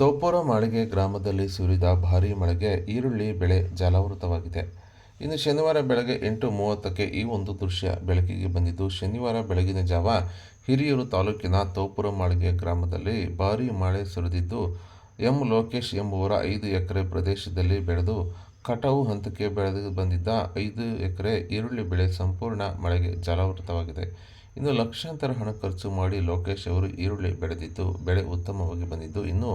ತೋಪುರ ಮಾಳಿಗೆ ಗ್ರಾಮದಲ್ಲಿ ಸುರಿದ ಭಾರೀ ಮಳೆಗೆ ಈರುಳ್ಳಿ ಬೆಳೆ ಜಲಾವೃತವಾಗಿದೆ. ಇನ್ನು ಶನಿವಾರ ಬೆಳಗ್ಗೆ ಎಂಟು ಮೂವತ್ತಕ್ಕೆ ಈ ಒಂದು ದೃಶ್ಯ ಬೆಳಕಿಗೆ ಬಂದಿದ್ದು, ಶನಿವಾರ ಬೆಳಗಿನ ಜಾವ ಹಿರಿಯೂರು ತಾಲೂಕಿನ ತೋಪುರ ಮಾಳಿಗೆ ಗ್ರಾಮದಲ್ಲಿ ಭಾರೀ ಮಳೆ ಸುರಿದಿದ್ದು, ಎಂ ಲೋಕೇಶ್ ಎಂಬುವರ ಐದು ಎಕರೆ ಪ್ರದೇಶದಲ್ಲಿ ಬೆಳೆದು ಕಟಾವು ಹಂತಕ್ಕೆ ಬೆಳೆದು ಬಂದಿದ್ದ ಐದು ಎಕರೆ ಈರುಳ್ಳಿ ಬೆಳೆ ಸಂಪೂರ್ಣ ಮಳೆಗೆ ಜಲಾವೃತವಾಗಿದೆ. ಇನ್ನು ಲಕ್ಷಾಂತರ ಹಣ ಖರ್ಚು ಮಾಡಿ ಲೋಕೇಶ್ ಅವರು ಈರುಳ್ಳಿ ಬೆಳೆದಿದ್ದು, ಬೆಳೆ ಉತ್ತಮವಾಗಿ ಬಂದಿದ್ದು, ಇನ್ನು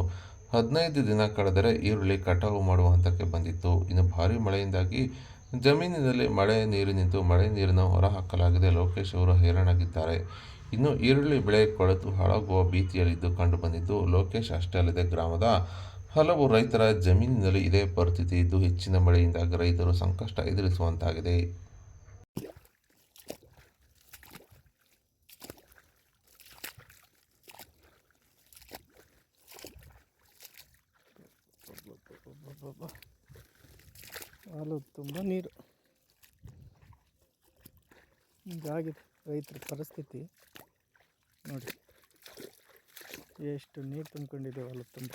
ಹದಿನೈದು ದಿನ ಕಳೆದರೆ ಈರುಳ್ಳಿ ಕಟಾವು ಮಾಡುವ ಹಂತಕ್ಕೆ ಬಂದಿತ್ತು. ಇನ್ನು ಭಾರಿ ಮಳೆಯಿಂದಾಗಿ ಜಮೀನಿನಲ್ಲಿ ಮಳೆ ನೀರು ನಿಂತು ಮಳೆ ನೀರನ್ನು ಹೊರಹಾಕಲಾಗಿದೆ. ಲೋಕೇಶ್ ಅವರು ಹೈರಾಣಾಗಿದ್ದಾರೆ. ಇನ್ನು ಈರುಳ್ಳಿ ಬೆಳೆ ಕೊಳೆತು ಹಾಳಾಗುವ ಭೀತಿಯಲ್ಲಿದ್ದು ಕಂಡು ಬಂದಿದ್ದು, ಲೋಕೇಶ್ ಅಷ್ಟೇ ಅಲ್ಲದೆ ಗ್ರಾಮದ ಹಲವು ರೈತರ ಜಮೀನಿನಲ್ಲಿ ಇದೇ ಪರಿಸ್ಥಿತಿ ಇದ್ದು, ಹೆಚ್ಚಿನ ಮಳೆಯಿಂದಾಗಿ ರೈತರು ಸಂಕಷ್ಟ ಎದುರಿಸುವಂತಾಗಿದೆ. ಹಾಲು ತುಂಬ ನೀರು. ಹೀಗಾಗಿದೆ ರೈತರ ಪರಿಸ್ಥಿತಿ. ನೋಡಿ, ಎಷ್ಟು ನೀರು ತುಂಬ್ಕೊಂಡಿದೆ ಹೊಲದ ತುಂಬ.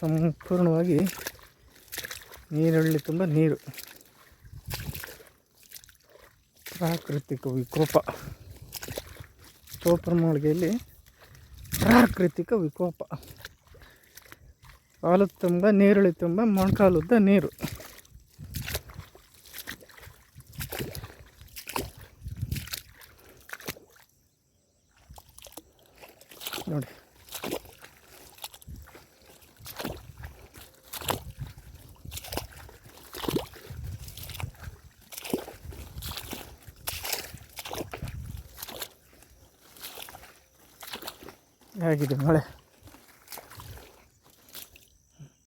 ಸಂಪೂರ್ಣವಾಗಿ ನೀರುಳ್ಳಿ ತುಂಬ ನೀರು. ಪ್ರಾಕೃತಿಕ ವಿಕೋಪ. ಸೋಪರ್ ಮಾಳಿಗೆಯಲ್ಲಿ ಪ್ರಾಕೃತಿಕ ವಿಕೋಪ. ಹಾಲು ತುಂಬ ನೀರುಳ್ಳಿ ತುಂಬ ಮೊಣಕಾಲುದ್ದ ನೀರು. ನೋಡಿ. ಹೇಗಿದೆ ಮಳೆ